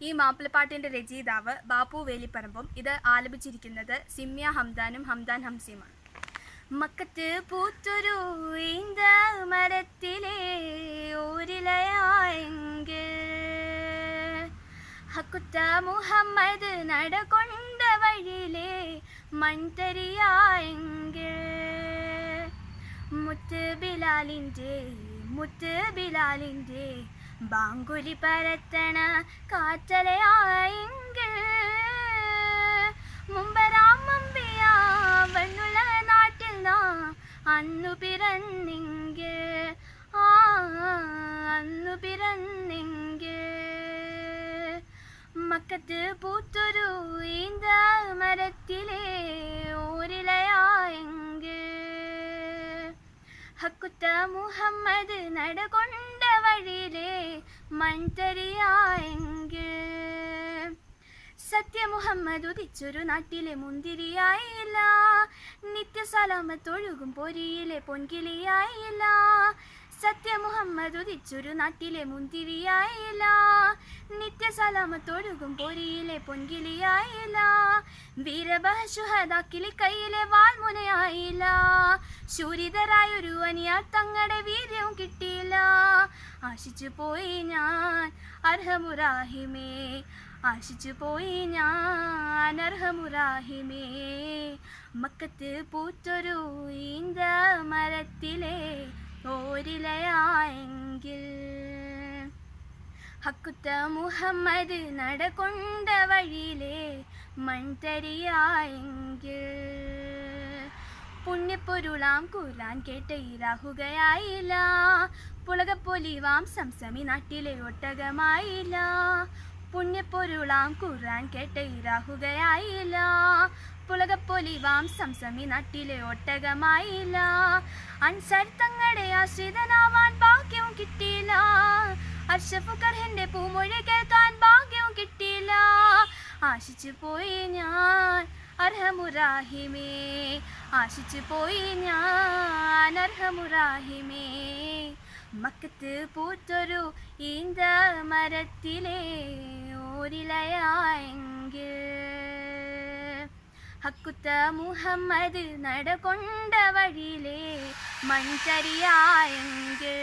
ഈ മാപ്പിളപ്പാട്ടിന്റെ രചയിതാവ് ബാപ്പു വേലിപ്പറമ്പും ഇത് ആലപിച്ചിരിക്കുന്നത് സിമ്യ ഹംദാനും ഹംദാൻ ഹംസിയുമാണ്. മക്കത്ത് പൂത്തൊരു മരത്തിലെ ഊരിലയായെങ്കിൽ ഹക്കുത്ത മുഹമ്മദ് നടകൊണ്ട വഴിയിലെ മൺതരിയായെങ്കിൽ മുത്ത് ബിലാലിന്റെ മുത്ത് ബിലാലിന്റെ ബാങ്കുലി പരത്തണ കാറ്റലയായെങ്കിൽ മുമ്പരാം വണ്ണുള്ള നാട്ടിൽ നാ അന്നു പിറന്നെങ്കിൽ. ആ അന്നു പിറന്നെങ്കിൽ. മക്കത്ത് പൂത്തൊരു ഈന്ത മരത്തിലെ ഊരിലയായെങ്കിൽ ഹക്കുത്ത മുഹമ്മദ് നടകൊണ്ട വഴിയിലെ മൺതരിയായെങ്കിൽ. സത്യ മുഹമ്മദ് ഉദിച്ചൊരു നാട്ടിലെ മുന്തിരിയായില്ല. നിത്യസലാമത്തൊഴുകും പൊരിയിലെ പൊൻകിളിയായില്ല. സത്യ മുഹമ്മദ് ഉദിച്ചൊരു നാട്ടിലെ മുന്തിരിയായില്ല. നിത്യസലാമത്തൊഴുകും പൊരിയിലെ പൊൻകിളിയായില്ല. വീരബഹുഹദാക്കിലെ കയ്യിലെ വാൾമുനയായില്ല. ശൂരിതരായൊരു അനിയാൽ തങ്ങളുടെ വീര്യവും കിട്ടിയില്ല. ആശിച്ചു പോയി ഞാൻ അർഹമുറാഹിമേ ആശിച്ചു പോയി ഞാൻ അർഹമുറാഹിമേ മക്കത്ത് പൂത്തൊരു ഈന്ത മരത്തിലെ ഓരിലയായെങ്കിൽ ഹക്കുത്ത മുഹമ്മദ് നടകൊണ്ട വഴിയിലെ മൺതരിയായെങ്കിൽ പുണ്യപ്പൊരുളാം കൂലാൻ കേട്ട ഇരാഹുകയായില്ല പുളകപ്പൊലിവാം സംസമി നാട്ടിലെ ഒട്ടകമായില്ല. പുണ്യപ്പൊരുളാം ഖുറാൻ കേട്ട ഇരാഹുകയായില്ല പുളകപ്പൊലിവാം സംസമി നാട്ടിലെ ഒട്ടകമായില്ല. അൻസർ ആശ്രിതനാവാൻ ഭാഗ്യവും കിട്ടിയില്ല. അർഷഫുക്കർഹന്റെ പൂമൊഴി കേൾക്കാൻ ഭാഗ്യവും കിട്ടിയില്ല. ആശിച്ചു പോയി ഞാൻ. അർഹമുറാഹിമേ ആശിച്ചു പോയി ഞാൻ അർഹമുറാഹിമേ മക്കത്ത് പൂത്തൊരു ഈന്ത മരത്തിലെ ഓരിലയായെങ്കിൽ ഹക്കുത്ത മുഹമ്മദ് നടകൊണ്ട വഴിയിലെ മൺചരിയായെങ്കിൽ